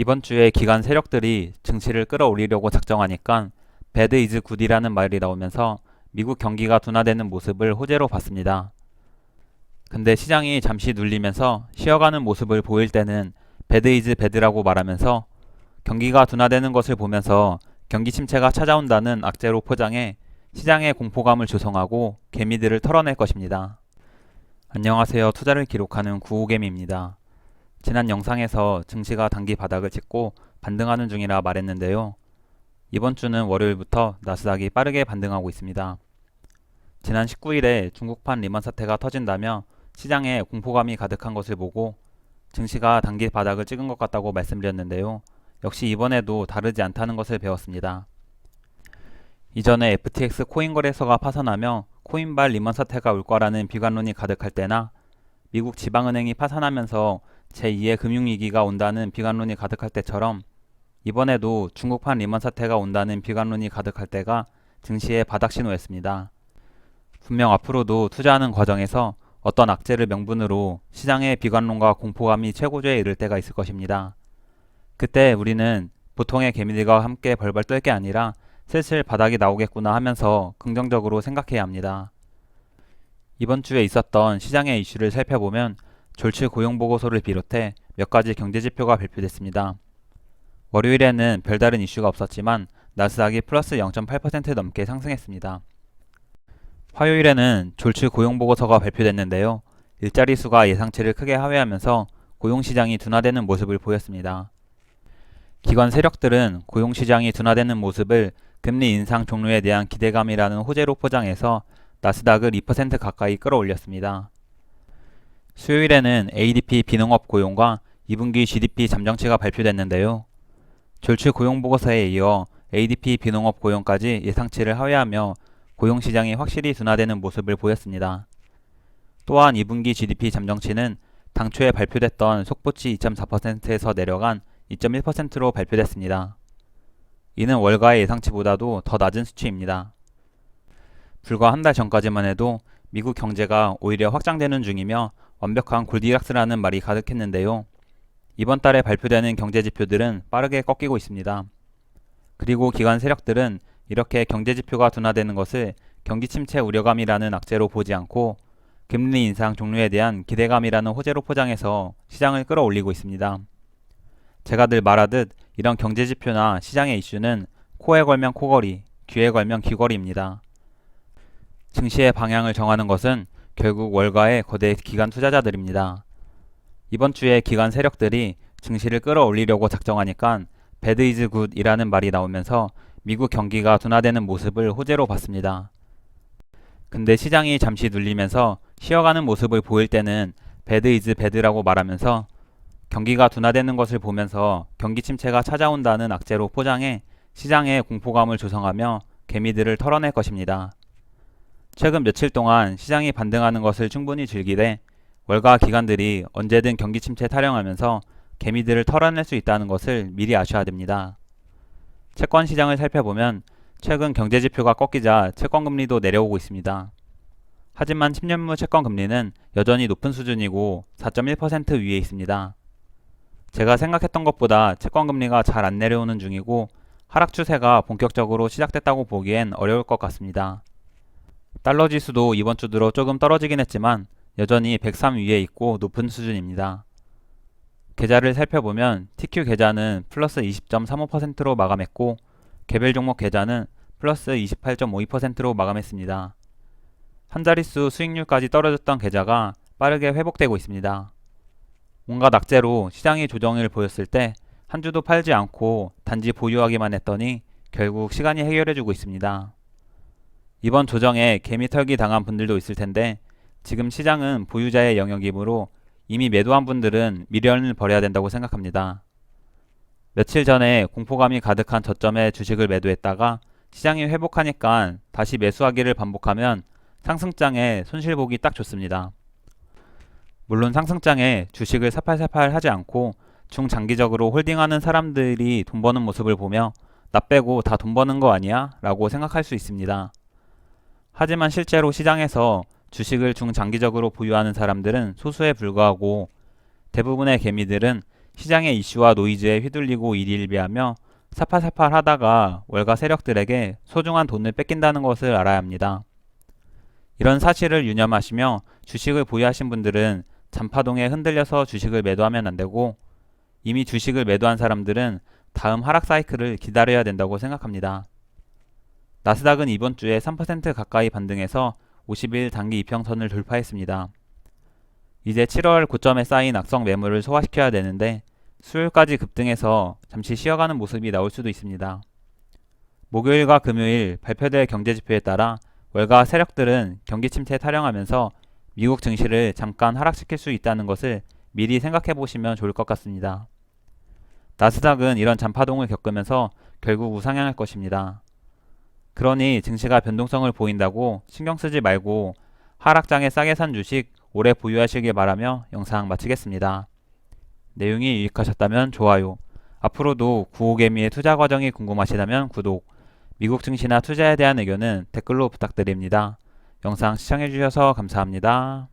이번 주에 기관 세력들이 증시를 끌어올리려고 작정하니까 배드 이즈 굿이라는 말이 나오면서 미국 경기가 둔화되는 모습을 호재로 봤습니다. 근데 시장이 잠시 눌리면서 쉬어가는 모습을 보일 때는 배드 이즈 배드라고 말하면서 경기가 둔화되는 것을 보면서 경기 침체가 찾아온다는 악재로 포장해 시장의 공포감을 조성하고 개미들을 털어낼 것입니다. 안녕하세요. 투자를 기록하는 구호개미입니다. 지난 영상에서 증시가 단기 바닥을 찍고 반등하는 중이라 말했는데요. 이번 주는 월요일부터 나스닥이 빠르게 반등하고 있습니다. 지난 19일에 중국판 리만 사태가 터진다며 시장에 공포감이 가득한 것을 보고 증시가 단기 바닥을 찍은 것 같다고 말씀드렸는데요. 역시 이번에도 다르지 않다는 것을 배웠습니다. 이전에 FTX 코인 거래소가 파산하며 코인발 리먼 사태가 올 거라는 비관론이 가득할 때나 미국 지방은행이 파산하면서 제2의 금융위기가 온다는 비관론이 가득할 때처럼 이번에도 중국판 리먼 사태가 온다는 비관론이 가득할 때가 증시의 바닥 신호였습니다. 분명 앞으로도 투자하는 과정에서 어떤 악재를 명분으로 시장의 비관론과 공포감이 최고조에 이를 때가 있을 것입니다. 그때 우리는 보통의 개미들과 함께 벌벌 떨 게 아니라 슬슬 바닥이 나오겠구나 하면서 긍정적으로 생각해야 합니다. 이번 주에 있었던 시장의 이슈를 살펴보면 졸치 고용 보고서를 비롯해 몇 가지 경제 지표가 발표됐습니다. 월요일에는 별다른 이슈가 없었지만 나스닥이 플러스 0.8% 넘게 상승했습니다. 화요일에는 졸치 고용 보고서가 발표됐는데요. 일자리 수가 예상치를 크게 하회하면서 고용 시장이 둔화되는 모습을 보였습니다. 기관 세력들은 고용 시장이 둔화되는 모습을 금리 인상 종료에 대한 기대감이라는 호재로 포장해서 나스닥을 2% 가까이 끌어올렸습니다. 수요일에는 ADP 비농업 고용과 2분기 GDP 잠정치가 발표됐는데요. 졸치 고용 보고서에 이어 ADP 비농업 고용까지 예상치를 하회하며 고용 시장이 확실히 둔화되는 모습을 보였습니다. 또한 2분기 GDP 잠정치는 당초에 발표됐던 속보치 2.4%에서 내려간 2.1%로 발표됐습니다. 이는 월가의 예상치보다도 더 낮은 수치입니다. 불과 한 달 전까지만 해도 미국 경제가 오히려 확장되는 중이며 완벽한 골디락스라는 말이 가득했는데요. 이번 달에 발표되는 경제 지표들은 빠르게 꺾이고 있습니다. 그리고 기관 세력들은 이렇게 경제 지표가 둔화되는 것을 경기 침체 우려감이라는 악재로 보지 않고 금리 인상 종료에 대한 기대감이라는 호재로 포장해서 시장을 끌어올리고 있습니다. 제가 늘 말하듯 이런 경제 지표나 시장의 이슈는 코에 걸면 코걸이, 귀에 걸면 귀걸이입니다. 증시의 방향을 정하는 것은 결국 월가의 거대 기관 투자자들입니다. 이번 주에 기관 세력들이 증시를 끌어올리려고 작정하니까 배드 이즈 굿이라는 말이 나오면서 미국 경기가 둔화되는 모습을 호재로 봤습니다. 근데 시장이 잠시 눌리면서 쉬어가는 모습을 보일 때는 배드 이즈 배드라고 말하면서 경기가 둔화되는 것을 보면서 경기 침체가 찾아온다는 악재로 포장해 시장의 공포감을 조성하며 개미들을 털어낼 것입니다. 최근 며칠 동안 시장이 반등하는 것을 충분히 즐기되 월가 기관들이 언제든 경기 침체 타령하면서 개미들을 털어낼 수 있다는 것을 미리 아셔야 됩니다. 채권 시장을 살펴보면 최근 경제 지표가 꺾이자 채권 금리도 내려오고 있습니다. 하지만 10년물 채권 금리는 여전히 높은 수준이고 4.1% 위에 있습니다. 제가 생각했던 것보다 채권 금리가 잘 안 내려오는 중이고 하락 추세가 본격적으로 시작됐다고 보기엔 어려울 것 같습니다. 달러 지수도 이번 주 들어 조금 떨어지긴 했지만 여전히 103 위에 있고 높은 수준입니다. 계좌를 살펴보면 TQ 계좌는 플러스 20.35%로 마감했고 개별 종목 계좌는 플러스 28.52%로 마감했습니다. 한 자릿수 수익률까지 떨어졌던 계좌가 빠르게 회복되고 있습니다. 온갖 악재로 시장이 조정을 보였을 때 한 주도 팔지 않고 단지 보유하기만 했더니 결국 시간이 해결해주고 있습니다. 이번 조정에 개미 털기 당한 분들도 있을 텐데 지금 시장은 보유자의 영역이므로 이미 매도한 분들은 미련을 버려야 된다고 생각합니다. 며칠 전에 공포감이 가득한 저점에 주식을 매도했다가 시장이 회복하니까 다시 매수하기를 반복하면 상승장에 손실보기 딱 좋습니다. 물론 상승장에 주식을 사팔사팔 하지 않고 중장기적으로 홀딩하는 사람들이 돈 버는 모습을 보며 나 빼고 다 돈 버는 거 아니야? 라고 생각할 수 있습니다. 하지만 실제로 시장에서 주식을 중장기적으로 보유하는 사람들은 소수에 불과하고 대부분의 개미들은 시장의 이슈와 노이즈에 휘둘리고 일희일비하며 사팔사팔 하다가 월가 세력들에게 소중한 돈을 뺏긴다는 것을 알아야 합니다. 이런 사실을 유념하시며 주식을 보유하신 분들은 잔파동에 흔들려서 주식을 매도하면 안 되고 이미 주식을 매도한 사람들은 다음 하락 사이클을 기다려야 된다고 생각합니다. 나스닥은 이번 주에 3% 가까이 반등해서 50일 단기 이평선을 돌파했습니다. 이제 7월 고점에 쌓인 악성 매물을 소화시켜야 되는데 수요일까지 급등해서 잠시 쉬어가는 모습이 나올 수도 있습니다. 목요일과 금요일 발표될 경제 지표에 따라 월가 세력들은 경기 침체에 타령하면서 미국 증시를 잠깐 하락시킬 수 있다는 것을 미리 생각해 보시면 좋을 것 같습니다. 나스닥은 이런 잔파동을 겪으면서 결국 우상향할 것입니다. 그러니 증시가 변동성을 보인다고 신경 쓰지 말고 하락장에 싸게 산 주식 오래 보유하시길 바라며 영상 마치겠습니다. 내용이 유익하셨다면 좋아요. 앞으로도 구호개미의 투자 과정이 궁금하시다면 구독. 미국 증시나 투자에 대한 의견은 댓글로 부탁드립니다. 영상 시청해주셔서 감사합니다.